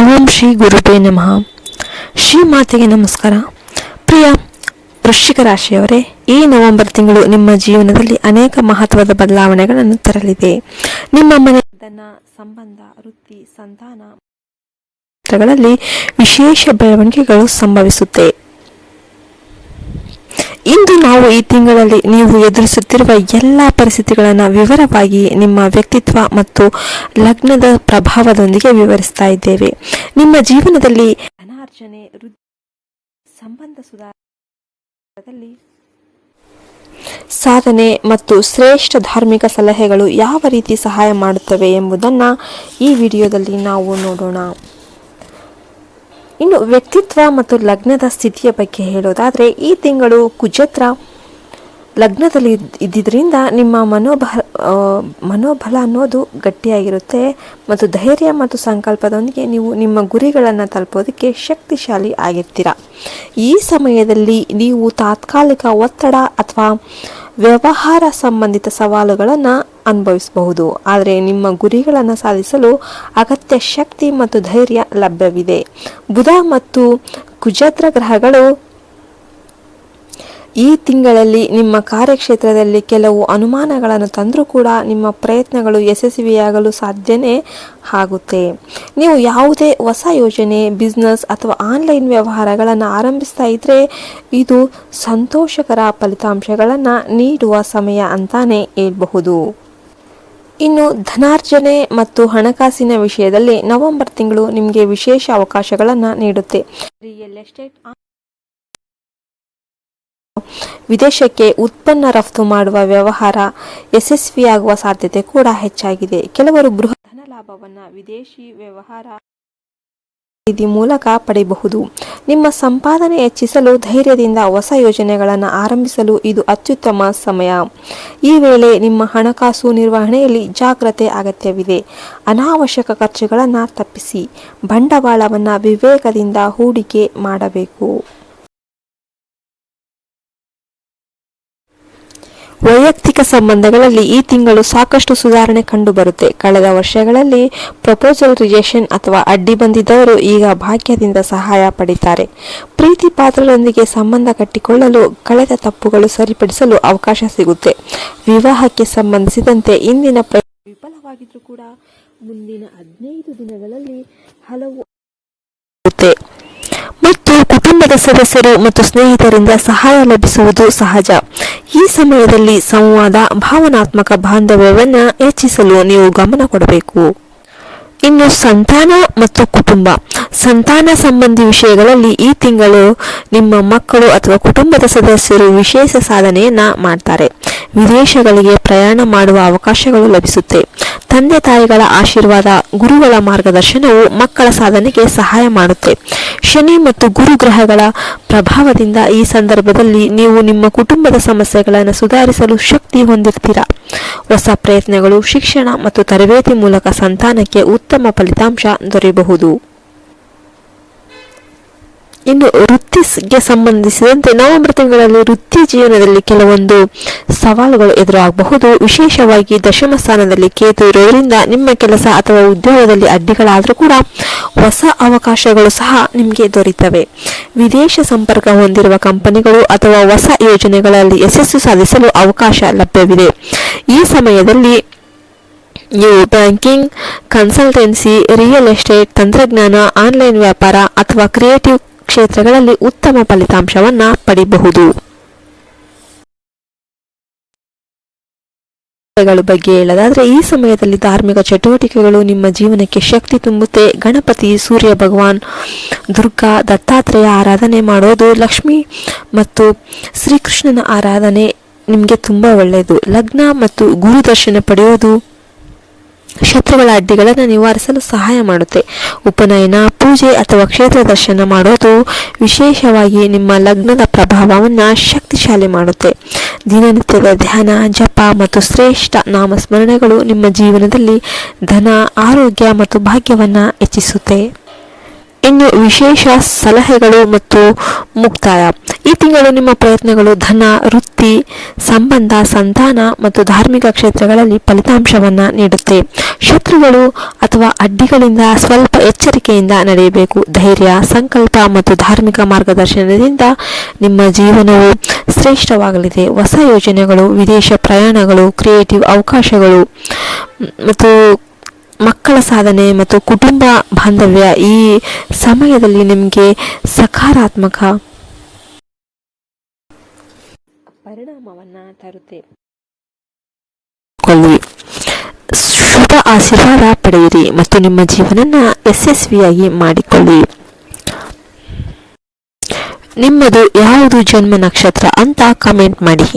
ಓಂ ಶ್ರೀ ಗುರುಪೇ ನಮಃ. ಶ್ರೀ ಮಾತೆಗೆ ನಮಸ್ಕಾರ. ಪ್ರಿಯ ವೃಶ್ಚಿಕ ರಾಶಿಯವರೇ, ಈ ನವೆಂಬರ್ ತಿಂಗಳು ನಿಮ್ಮ ಜೀವನದಲ್ಲಿ ಅನೇಕ ಮಹತ್ವದ ಬದಲಾವಣೆಗಳನ್ನು ತರಲಿದೆ. ನಿಮ್ಮ ಮನೆ ಸಂಬಂಧ, ವೃತ್ತಿ, ಸಂತಾನ ವಿಶೇಷ ಬೆಳವಣಿಗೆಗಳು ಸಂಭವಿಸುತ್ತೆ. ಇಂದು ನಾವು ಈ ತಿಂಗಳಲ್ಲಿ ನೀವು ಎದುರಿಸುತ್ತಿರುವ ಎಲ್ಲ ಪರಿಸ್ಥಿತಿಗಳನ್ನು ವಿವರವಾಗಿ ನಿಮ್ಮ ವ್ಯಕ್ತಿತ್ವ ಮತ್ತು ಲಗ್ನದ ಪ್ರಭಾವದೊಂದಿಗೆ ವಿವರಿಸ್ತಾ ಇದ್ದೇವೆ. ನಿಮ್ಮ ಜೀವನದಲ್ಲಿ ಧನಾರ್ಜನೆ ಸಂಬಂಧ ಸುಧಾರದಲ್ಲಿ ಸಾಧನೆ ಮತ್ತು ಶ್ರೇಷ್ಠ ಧಾರ್ಮಿಕ ಸಲಹೆಗಳು ಯಾವ ರೀತಿ ಸಹಾಯ ಮಾಡುತ್ತವೆ ಎಂಬುದನ್ನು ಈ ವಿಡಿಯೋದಲ್ಲಿ ನಾವು ನೋಡೋಣ. ಇನ್ನು ವ್ಯಕ್ತಿತ್ವ ಮತ್ತು ಲಗ್ನದ ಸ್ಥಿತಿಯ ಬಗ್ಗೆ ಹೇಳೋದಾದರೆ, ಈ ತಿಂಗಳು ಕುಜತ್ರ. ಲಗ್ನದಲ್ಲಿ ಇದ್ದಿದ್ದರಿಂದ ನಿಮ್ಮ ಮನೋಬಲ ಮನೋಬಲ ಅನ್ನೋದು ಗಟ್ಟಿಯಾಗಿರುತ್ತೆ ಮತ್ತು ಧೈರ್ಯ ಮತ್ತು ಸಂಕಲ್ಪದೊಂದಿಗೆ ನೀವು ನಿಮ್ಮ ಗುರಿಗಳನ್ನು ತಲುಪೋದಕ್ಕೆ ಶಕ್ತಿಶಾಲಿ ಆಗಿರ್ತೀರ. ಈ ಸಮಯದಲ್ಲಿ ನೀವು ತಾತ್ಕಾಲಿಕ ಒತ್ತಡ ಅಥವಾ ವ್ಯವಹಾರ ಸಂಬಂಧಿತ ಸವಾಲುಗಳನ್ನು ಅನುಭವಿಸಬಹುದು. ಆದರೆ ನಿಮ್ಮ ಗುರಿಗಳನ್ನು ಸಾಧಿಸಲು ಅಗತ್ಯ ಶಕ್ತಿ ಮತ್ತು ಧೈರ್ಯ ಲಭ್ಯವಿದೆ. ಬುಧ ಮತ್ತು ಕುಜತ್ರ ಗ್ರಹಗಳು ಈ ತಿಂಗಳಲ್ಲಿ ನಿಮ್ಮ ಕಾರ್ಯಕ್ಷೇತ್ರದಲ್ಲಿ ಕೆಲವು ಅನುಮಾನಗಳನ್ನು ತಂದರೂ ಕೂಡ ನಿಮ್ಮ ಪ್ರಯತ್ನಗಳು ಯಶಸ್ವಿಯಾಗಲು ಸಾಧ್ಯನೇ ಆಗುತ್ತೆ. ನೀವು ಯಾವುದೇ ಹೊಸ ಯೋಜನೆ ಬಿಸ್ನೆಸ್ ಅಥವಾ ಆನ್ಲೈನ್ ವ್ಯವಹಾರಗಳನ್ನು ಆರಂಭಿಸ್ತಾ ಇದ್ದರೆ ಇದು ಸಂತೋಷಕರ ಫಲಿತಾಂಶಗಳನ್ನು ನೀಡುವ ಸಮಯ ಅಂತಾನೆ ಹೇಳ್ಬಹುದು. ಇನ್ನು ಧನಾರ್ಜನೆ ಮತ್ತು ಹಣಕಾಸಿನ ವಿಷಯದಲ್ಲಿ ನವೆಂಬರ್ ತಿಂಗಳು ನಿಮಗೆ ವಿಶೇಷ ಅವಕಾಶಗಳನ್ನು ನೀಡುತ್ತೆ. ರಿಯಲ್ ಎಸ್ಟೇಟ್ ವಿದೇಶಕ್ಕೆ ಉತ್ಪನ್ನ ರಫ್ತು ಮಾಡುವ ವ್ಯವಹಾರ ಯಶಸ್ವಿಯಾಗುವ ಸಾಧ್ಯತೆ ಕೂಡ ಹೆಚ್ಚಾಗಿದೆ. ಕೆಲವರು ಬೃಹತ್ ಧನ ಲಾಭವನ್ನು ವಿದೇಶಿ ವ್ಯವಹಾರ ಖರೀದಿ ಮೂಲಕ ಪಡೆಯಬಹುದು. ನಿಮ್ಮ ಸಂಪಾದನೆ ಹೆಚ್ಚಿಸಲು ಧೈರ್ಯದಿಂದ ಹೊಸ ಯೋಜನೆಗಳನ್ನು ಆರಂಭಿಸಲು ಇದು ಅತ್ಯುತ್ತಮ ಸಮಯ. ಈ ವೇಳೆ ನಿಮ್ಮ ಹಣಕಾಸು ನಿರ್ವಹಣೆಯಲ್ಲಿ ಜಾಗ್ರತೆ ಅಗತ್ಯವಿದೆ. ಅನಾವಶ್ಯಕ ಖರ್ಚುಗಳನ್ನು ತಪ್ಪಿಸಿ. ಬಂಡವಾಳವನ್ನು ವಿವೇಕದಿಂದ ಹೂಡಿಕೆ ಮಾಡಬೇಕು. ವೈಯಕ್ತಿಕ ಸಂಬಂಧಗಳಲ್ಲಿ ಈ ತಿಂಗಳು ಸಾಕಷ್ಟು ಸುಧಾರಣೆ ಕಂಡುಬರುತ್ತೆ. ಕಳೆದ ವರ್ಷಗಳಲ್ಲಿ ಪ್ರಪೋಸಲ್ ರಿಜೆಕ್ಷನ್ ಅಥವಾ ಅಡ್ಡಿ ಬಂದಿದ್ದವರು ಈಗ ಭಾಗ್ಯದಿಂದ ಸಹಾಯ ಪಡಿತಾರೆ. ಪ್ರೀತಿ ಪಾತ್ರರೊಂದಿಗೆ ಸಂಬಂಧ ಕಟ್ಟಿಕೊಳ್ಳಲು ಕಳೆದ ತಪ್ಪುಗಳು ಸರಿಪಡಿಸಲು ಅವಕಾಶ ಸಿಗುತ್ತೆ. ವಿವಾಹಕ್ಕೆ ಸಂಬಂಧಿಸಿದಂತೆ ಇಂದಿನ ಪ್ರ ವಿಫಲವಾಗಿದ್ರೂ ಕೂಡ ಮುಂದಿನ ಹದಿನೈದು ದಿನಗಳಲ್ಲಿ ಹಲವು ಸದಸ್ಯರು ಮತ್ತು ಸ್ನೇಹಿತರಿಂದ ಸಹಾಯ ಲಭಿಸುವುದು ಸಹಜ. ಈ ಸಮಯದಲ್ಲಿ ಸಂವಾದ, ಭಾವನಾತ್ಮಕ ಬಾಂಧವ್ಯವನ್ನು ಹೆಚ್ಚಿಸಲು ನೀವು ಗಮನ ಕೊಡಬೇಕು. ಇನ್ನು ಸಂತಾನ ಮತ್ತು ಕುಟುಂಬ. ಸಂತಾನ ಸಂಬಂಧಿ ವಿಷಯಗಳಲ್ಲಿ ಈ ತಿಂಗಳು ನಿಮ್ಮ ಮಕ್ಕಳು ಅಥವಾ ಕುಟುಂಬದ ಸದಸ್ಯರು ವಿಶೇಷ ಸಾಧನೆಯನ್ನ ಮಾಡ್ತಾರೆ. ವಿದೇಶಗಳಿಗೆ ಪ್ರಯಾಣ ಮಾಡುವ ಅವಕಾಶಗಳು ಲಭಿಸುತ್ತೆ. ತಂದೆ ತಾಯಿಗಳ ಆಶೀರ್ವಾದ, ಗುರುಗಳ ಮಾರ್ಗದರ್ಶನವು ಮಕ್ಕಳ ಸಾಧನೆಗೆ ಸಹಾಯ ಮಾಡುತ್ತೆ. ಶನಿ ಮತ್ತು ಗುರು ಗ್ರಹಗಳ ಪ್ರಭಾವದಿಂದ ಈ ಸಂದರ್ಭದಲ್ಲಿ ನೀವು ನಿಮ್ಮ ಕುಟುಂಬದ ಸಮಸ್ಯೆಗಳನ್ನು ಸುಧಾರಿಸಲು ಶಕ್ತಿ ಹೊಂದಿರ್ತೀರಾ? ಹೊಸ ಪ್ರಯತ್ನಗಳು, ಶಿಕ್ಷಣ ಮತ್ತು ತರಬೇತಿ ಮೂಲಕ ಸಂತಾನಕ್ಕೆ ಉತ್ತಮ ಫಲಿತಾಂಶ ದೊರೆಯಬಹುದು. ಇನ್ನು ವೃತ್ತಿಗೆ ಸಂಬಂಧಿಸಿದಂತೆ ನವೆಂಬರ್ ತಿಂಗಳಲ್ಲಿ ವೃತ್ತಿ ಜೀವನದಲ್ಲಿ ಕೆಲವೊಂದು ಸವಾಲುಗಳು ಎದುರಾಗಬಹುದು. ವಿಶೇಷವಾಗಿ ದಶಮ ಸ್ಥಾನದಲ್ಲಿ ಕೇತು ಇರುವುದರಿಂದ ನಿಮ್ಮ ಕೆಲಸ ಅಥವಾ ಉದ್ಯೋಗದಲ್ಲಿ ಅಡ್ಡಿಗಳಾದರೂ ಕೂಡ ಹೊಸ ಅವಕಾಶಗಳು ಸಹ ನಿಮಗೆ ದೊರೆಯುತ್ತವೆ ವಿದೇಶ ಸಂಪರ್ಕ ಹೊಂದಿರುವ ಕಂಪನಿಗಳು ಅಥವಾ ಹೊಸ ಯೋಜನೆಗಳಲ್ಲಿ ಯಶಸ್ಸು ಸಾಧಿಸಲು ಅವಕಾಶ ಲಭ್ಯವಿದೆ. ಈ ಸಮಯದಲ್ಲಿ ನೀವು ಬ್ಯಾಂಕಿಂಗ್, ಕನ್ಸಲ್ಟೆನ್ಸಿ, ರಿಯಲ್ ಎಸ್ಟೇಟ್, ತಂತ್ರಜ್ಞಾನ, ಆನ್ಲೈನ್ ವ್ಯಾಪಾರ ಅಥವಾ ಕ್ರಿಯೇಟಿವ್ ಕ್ಷೇತ್ರಗಳಲ್ಲಿ ಉತ್ತಮ ಫಲಿತಾಂಶವನ್ನು ಪಡೆಯಬಹುದು ಬಗ್ಗೆ ಹೇಳೋದಾದ್ರೆ, ಈ ಸಮಯದಲ್ಲಿ ಧಾರ್ಮಿಕ ಚಟುವಟಿಕೆಗಳು ನಿಮ್ಮ ಜೀವನಕ್ಕೆ ಶಕ್ತಿ ತುಂಬುತ್ತೆ. ಗಣಪತಿ, ಸೂರ್ಯ ಭಗವಾನ್, ದುರ್ಗಾ ದತ್ತಾತ್ರೇಯ ಆರಾಧನೆ ಮಾಡೋದು ಲಕ್ಷ್ಮಿ ಮತ್ತು ಶ್ರೀಕೃಷ್ಣನ ಆರಾಧನೆ ನಿಮಗೆ ತುಂಬ ಒಳ್ಳೆಯದು ಲಗ್ನ ಮತ್ತು ಗುರು ದರ್ಶನ ಪಡೆಯೋದು ಶತ್ರುಗಳ ಅಡ್ಡಿಗಳನ್ನು ನಿವಾರಿಸಲು ಸಹಾಯ ಮಾಡುತ್ತೆ. ಉಪನಯನ, ಪೂಜೆ ಅಥವಾ ಕ್ಷೇತ್ರ ದರ್ಶನ ಮಾಡೋದು ವಿಶೇಷವಾಗಿ ನಿಮ್ಮ ಲಗ್ನದ ಪ್ರಭಾವವನ್ನು ಶಕ್ತಿಶಾಲಿ ಮಾಡುತ್ತೆ. ದಿನನಿತ್ಯದ ಧ್ಯಾನ, ಜಪ ಮತ್ತು ಶ್ರೇಷ್ಠ ನಾಮಸ್ಮರಣೆಗಳು ನಿಮ್ಮ ಜೀವನದಲ್ಲಿ ಧನ, ಆರೋಗ್ಯ ಮತ್ತು ಭಾಗ್ಯವನ್ನು ಹೆಚ್ಚಿಸುತ್ತೆ. ಇನ್ನು ವಿಶೇಷ ಸಲಹೆಗಳು ಮತ್ತು ಮುಕ್ತಾಯ. ಈ ತಿಂಗಳು ನಿಮ್ಮ ಪ್ರಯತ್ನಗಳು ಧನ, ವೃತ್ತಿ, ಸಂಬಂಧ, ಸಂತಾನ ಮತ್ತು ಧಾರ್ಮಿಕ ಕ್ಷೇತ್ರಗಳಲ್ಲಿ ಫಲಿತಾಂಶವನ್ನು ನೀಡುತ್ತೆ. ಶತ್ರುಗಳು ಅಥವಾ ಅಡ್ಡಿಗಳಿಂದ ಸ್ವಲ್ಪ ಎಚ್ಚರಿಕೆಯಿಂದ ನಡೆಯಬೇಕು. ಧೈರ್ಯ, ಸಂಕಲ್ಪ ಮತ್ತು ಧಾರ್ಮಿಕ ಮಾರ್ಗದರ್ಶನದಿಂದ ನಿಮ್ಮ ಜೀವನವು ಶ್ರೇಷ್ಠವಾಗಲಿದೆ. ಹೊಸ ಯೋಜನೆಗಳು, ವಿದೇಶ ಪ್ರಯಾಣಗಳು, ಕ್ರಿಯೇಟಿವ್ ಅವಕಾಶಗಳು ಮತ್ತು ಮಕ್ಕಳ ಸಾಧನೆ ಮತ್ತು ಕುಟುಂಬ ಬಾಂಧವ್ಯ ಈ ಸಮಯದಲ್ಲಿ ನಿಮಗೆ ಸಕಾರಾತ್ಮಕ ಪರಿಣಾಮವನ್ನು ತರುತ್ತೆ. ಶುಭ ಆಶೀರ್ವಾದ ಪಡೆಯಿರಿ ಮತ್ತು ನಿಮ್ಮ ಜೀವನನ ಯಶಸ್ವಿಯಾಗಿ ಮಾಡಿಕೊಳ್ಳಿ. ನಿಮ್ಮದು ಯಾವುದು ಜನ್ಮ ನಕ್ಷತ್ರ ಅಂತ ಕಮೆಂಟ್ ಮಾಡಿ.